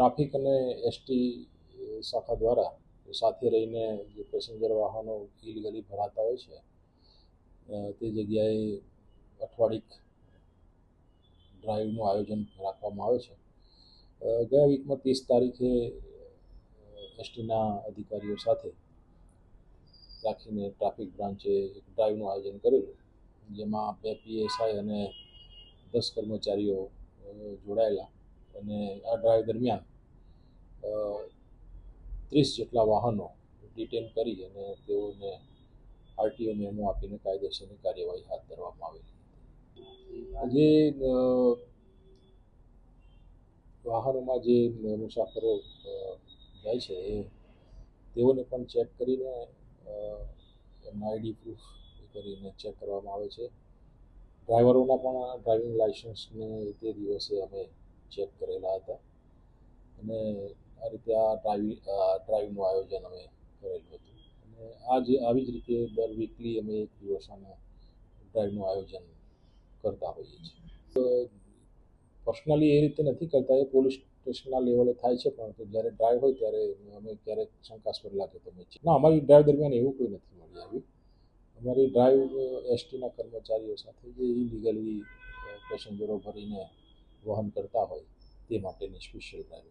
Traffic અને ST શાખા દ્વારા સાથે રહીને જે પેસેન્જર વાહનો ઇલીગલી ભરાતા હોય છે તે જગ્યાએ અઠવાડિક ડ્રાઈવનું આયોજન રાખવામાં આવે છે. ગયા વીકમાં ત્રીસ તારીખે એસટીના અધિકારીઓ સાથે રાખીને ટ્રાફિક બ્રાન્ચે એક ડ્રાઈવનું આયોજન કરેલું, જેમાં બે પીએસઆઈ અને દસ કર્મચારીઓ જોડાયેલા અને આ ડ્રાઈવ દરમિયાન ત્રીસ જેટલા વાહનો ડિટેન કરી અને તેઓને આરટીઓ મેમો આપીને કાયદેસરની કાર્યવાહી હાથ ધરવામાં આવી આજે વાહનોમાં જે મુસાફરો જાય છે એ તેઓને પણ ચેક કરીને એમના આઈડી પ્રૂફ કરીને ચેક કરવામાં આવે છે. ડ્રાઈવરોના પણ ડ્રાઇવિંગ લાઇસન્સને તે દિવસે અમે ચેક કરેલા હતા. અને આ રીતે આ ડ્રાઇવિંગ ડ્રાઈવનું આયોજન અમે કરેલું હતું. અને આ જે આવી જ રીતે દર વીકલી અમે એક દિવસ આનું ડ્રાઈવનું આયોજન કરતા હોઈએ છીએ. પર્સનલી એ રીતે નથી કરતા, એ પોલીસ સ્ટેશનના લેવલે થાય છે પરંતુ જ્યારે ડ્રાઈવ હોય ત્યારે અમે ક્યારેક શંકાસ્પદ લાગે તો અમે ના, અમારી ડ્રાઈવ દરમિયાન એવું કોઈ નથી મળી આવ્યું. અમારી ડ્રાઈવ એસટીના કર્મચારીઓ સાથે જે ઇલીગલી પેસેન્જરો ભરીને વહન કરતા હોય તે માટેની સ્પેશિયલ ડ્રાઈવ